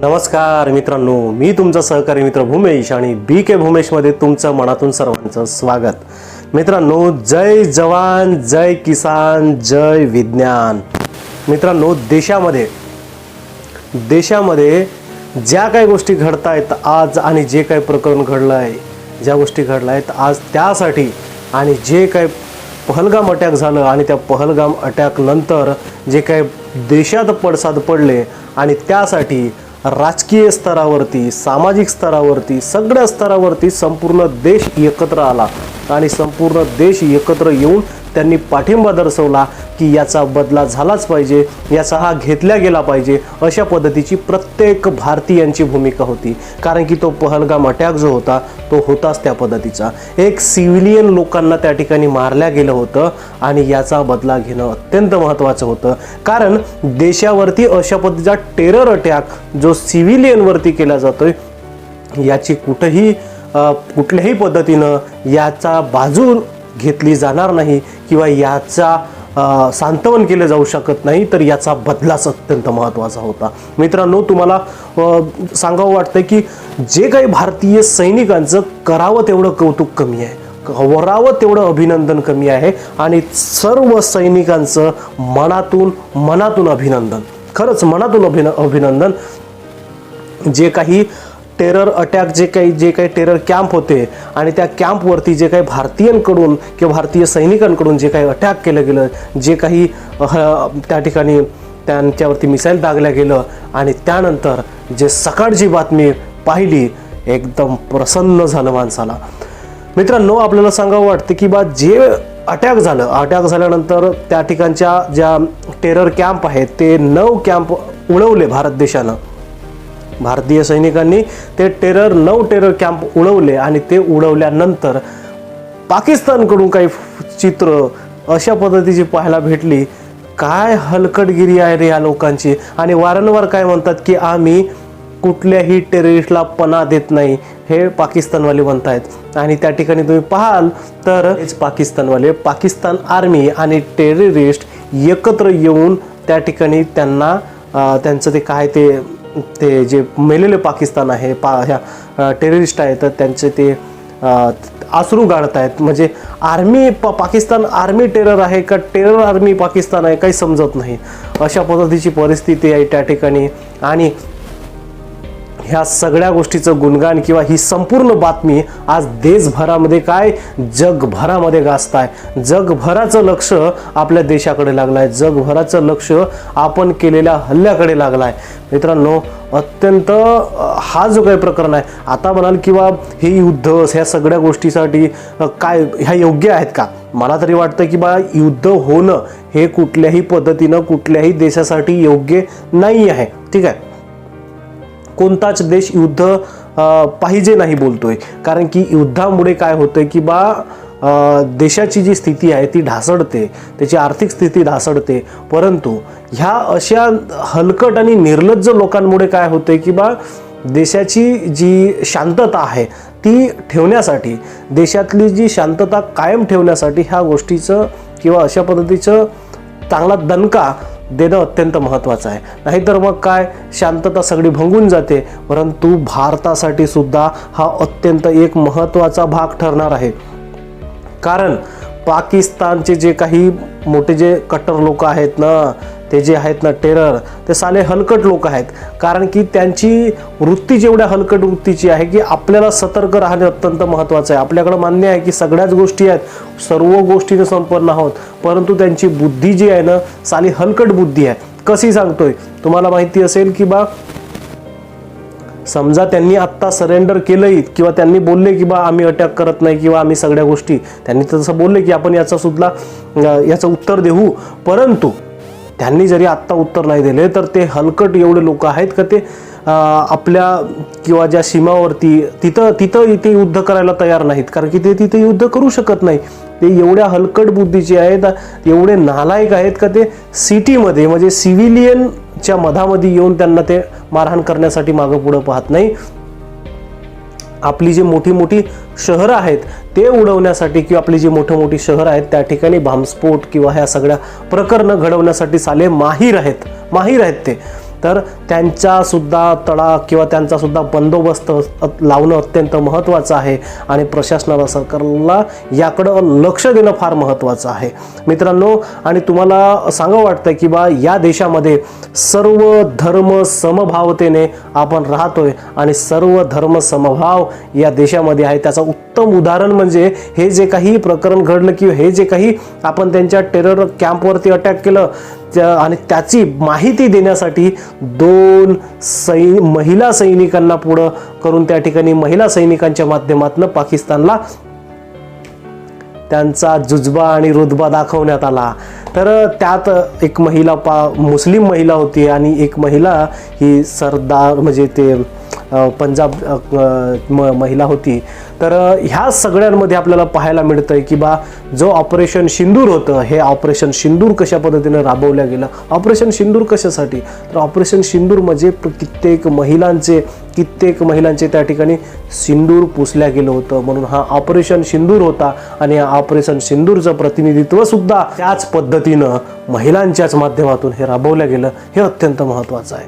नमस्कार मित्रांनो मी तुमचा सहकारी मित्र भूमेश आणि बी के भूमेशमध्ये तुमचं मनातून सर्वांचं स्वागत. मित्रांनो जय जवान जय किसान जय विज्ञान. मित्रांनो देशामध्ये देशामध्ये ज्या काही गोष्टी घडत आहेत आज आणि जे काही प्रकरण घडलं आहे ज्या गोष्टी घडल्या आहेत आज त्यासाठी आणि जे काही पहलगाम अटॅक झालं आणि त्या पहलगाम अटॅकनंतर जे काही देशात पडसाद पडले आणि त्यासाठी राजकीय स्तरावरती सामाजिक स्तरावरती सगळ्या स्तरावरती संपूर्ण देश एकत्र आला. आणि संपूर्ण देश एकत्र येऊन त्यांनी पाठिंबा दर्शवला. की याचा बदला झालाच पाहिजे याचा हा घेतला गेला पाहिजे अशा पद्धतीची प्रत्येक भारतीयांची भूमिका होती. कारण की तो पहलगाम अटॅक जो होता तो होताच त्या पद्धतीचा. एक सिव्हिलियन लोकांना त्या ठिकाणी मारल्या गेलं होतं आणि याचा बदला घेणं अत्यंत महत्त्वाचं होतं. कारण देशावरती अशा पद्धतीचा टेरर अटॅक जो सिव्हिलियनवरती केला जातोय याची कुठंही कुठल्याही पद्धतीनं याचा बाजू घेतली जाणार नाही किंवा याचा सांत्वन केलं जाऊ शकत नाही तर याचा बदलाच अत्यंत महत्त्वाचा होता. मित्रांनो तुम्हाला सांगावं वाटतं की जे काही भारतीय सैनिकांचं करावं तेवढं कौतुक कमी आहे. वरावं तेवढं अभिनंदन कमी आहे आणि सर्व सैनिकांचं मनातून मनातून अभिनंदन. खरंच मनातून अभिन अभिनंदन. जे काही टेरर अटॅक जे काही जे काही टेरर कॅम्प होते आणि त्या कॅम्पवरती जे काही भारतीयांकडून किंवा भारतीय सैनिकांकडून जे काही अटॅक केलं गेलं जे काही त्या ठिकाणी त्यांच्यावरती मिसाईल दागल्या गेलं आणि त्यानंतर जे सकाळची बातमी पाहिली एकदम प्रसन्न झालं माणसाला. मित्रांनो आपल्याला सांगावं वाटतं की बा जे अटॅक झालं अटॅक झाल्यानंतर त्या ठिकाणच्या ज्या टेरर कॅम्प आहेत ते नऊ कॅम्प उडवले भारत देशानं. भारतीय सैनिकांनी ते टेरर नऊ टेरर कॅम्प उडवले आणि ते उडवल्यानंतर पाकिस्तानकडून काही चित्र अशा पद्धतीची पाहायला भेटली. काय हलकटगिरी आहे रे या लोकांची? आणि वारंवार काय म्हणतात की आम्ही कुठल्याही टेररिस्टला पणा देत नाही हे पाकिस्तानवाले म्हणत आहेत आणि त्या ठिकाणी तुम्ही पाहाल तर हेच पाकिस्तानवाले. पाकिस्तान आर्मी आणि टेररिस्ट एकत्र येऊन त्या ठिकाणी त्यांना त्यांचं ते काय ते ते जे मेलेले पाकिस्तान आहे पा ह्या टेररिस्ट आहेत तर त्यांचे ते आसरू गाळत आहेत म्हणजे आर्मी प पाकिस्तान आर्मी टेरर आहे का टेरर आर्मी पाकिस्तान आहे काही समजत नाही. अशा पद्धतीची परिस्थिती आहे त्या ठिकाणी. आणि ह्या सगळ्या गोष्टीचं गुणगान किंवा ही संपूर्ण बातमी आज देशभरामध्ये काय? जगभरामध्ये गाजत आहे जगभराचं लक्ष आपल्या देशाकडे लागलं आहे जगभराचं लक्ष आपण केलेल्या हल्ल्याकडे लागलं आहे मित्रांनो अत्यंत हा जो काही प्रकरण आहे आता म्हणाल किंवा हे युद्ध ह्या सगळ्या गोष्टीसाठी काय ह्या योग्य आहेत का? मला तरी वाटतं की बा युद्ध होणं हे कुठल्याही पद्धतीनं कुठल्याही देशासाठी योग्य नाही आहे. ठीक आहे? कोणताच देश युद्ध पाहिजे नाही बोलतोय. कारण की युद्धामुळे काय होतंय की बा देशाची जी स्थिती आहे ती ढासळते त्याची आर्थिक स्थिती ढासळते. परंतु ह्या अशा हलकट आणि निर्लज्ज लोकांमुळे काय होते की बा देशाची जी शांतता आहे ती ठेवण्यासाठी देशातली जी शांतता कायम ठेवण्यासाठी ह्या गोष्टीचं किंवा अशा पद्धतीचं चांगला दणका देणं अत्यंत महत्त्वाचं आहे. नाहीतर मग काय? शांतता सगळी भंगून जाते. परंतु भारतासाठी सुद्धा हा अत्यंत एक महत्त्वाचा भाग ठरणार आहे. कारण पाकिस्तानचे जे काही मोठे जे कट्टर लोक आहेत ना ते जे आहेत ना टेरर ते साले हलकट लोक आहेत. कारण की त्यांची वृत्ती जेवढ्या हलकट वृत्तीची आहे की आपल्याला सतर्क राहणे अत्यंत महत्त्वाचं आहे. आपल्याकडं मान्य आहे की सगळ्याच गोष्टी आहेत सर्व गोष्टीने संपन्न आहोत परंतु त्यांची बुद्धी जी आहे ना साली हलकट बुद्धी आहे. कशी सांगतोय? तुम्हाला माहिती असेल की बा समजा त्यांनी आत्ता सरेंडर केलंही किंवा त्यांनी बोलले की बा आम्ही अटॅक करत नाही किंवा आम्ही सगळ्या गोष्टी त्यांनी तसं बोलले की आपण याचा सुद्धा याचं उत्तर देऊ. परंतु त्यांनी जरी आत्ता उत्तर नाही दिले तर ते हलकट एवढे लोक आहेत का ते आपल्या किंवा ज्या सीमावरती तिथं तिथं इथे युद्ध करायला तयार नाहीत. कारण की ते तिथे युद्ध करू शकत नाही. ते एवढ्या हलकट बुद्धीचे आहेत एवढे नालायक आहेत का ते सिटीमध्ये म्हणजे सिव्हिलियन च्या मधामध्ये येऊन त्यांना ते मारहाण करण्यासाठी मागं पुढं पाहत नाही. आपली जी मोठी मोठी शहरं आहेत ते उडवण्यासाठी किंवा आपली जी मोठी मोठी शहरं आहेत त्या ठिकाणी बॉम्बस्फोट किंवा ह्या सगळ्या प्रकरणं घडवण्यासाठी साले माहीर आहेत. माहीर आहेत ते. तर त्यांचासुद्धा तडा किंवा त्यांचासुद्धा बंदोबस्त लावणं अत्यंत महत्त्वाचं आहे. आणि प्रशासनाला सरकारला याकडं लक्ष देणं फार महत्त्वाचं आहे. मित्रांनो आणि तुम्हाला सांगावं वाटतं की बा या देशामध्ये सर्व धर्म समभावतेने आपण राहतोय आणि सर्व धर्म समभाव या देशामध्ये आहे. त्याचं उत्तम उदाहरण म्हणजे हे जे काही प्रकरण घडलं किंवा हे जे काही आपण त्यांच्या टेरर कॅम्पवरती अटॅक केलं आणि त्याची माहिती देण्यासाठी दोन सै महिला सैनिकांना पुढं करून त्या ठिकाणी महिला सैनिकांच्या माध्यमातून पाकिस्तानला त्यांचा जुजबा आणि रुतबा दाखवण्यात आला. तर त्यात एक महिला पा मुस्लिम महिला होती आणि एक महिला ही सरदार म्हणजे ते पंजाब म- महिला होती. तर ह्या सगळ्यांमध्ये आपल्याला पाहायला मिळतंय की बा जो ऑपरेशन सिंदूर होतं हे ऑपरेशन सिंदूर कशा पद्धतीनं राबवलं गेलं? ऑपरेशन सिंदूर कशासाठी? तर ऑपरेशन सिंदूर म्हणजे कित्येक महिलांचे कित्येक महिलांचे त्या ठिकाणी सिंदूर पुसल्या गेलं होतं. म्हणून हा ऑपरेशन सिंदूर होता आणि या ऑपरेशन सिंदूरचं प्रतिनिधित्व सुद्धा त्याच पद्धतीनं महिलांच्याच माध्यमातून हे राबवलं गेलं. हे अत्यंत महत्त्वाचं आहे.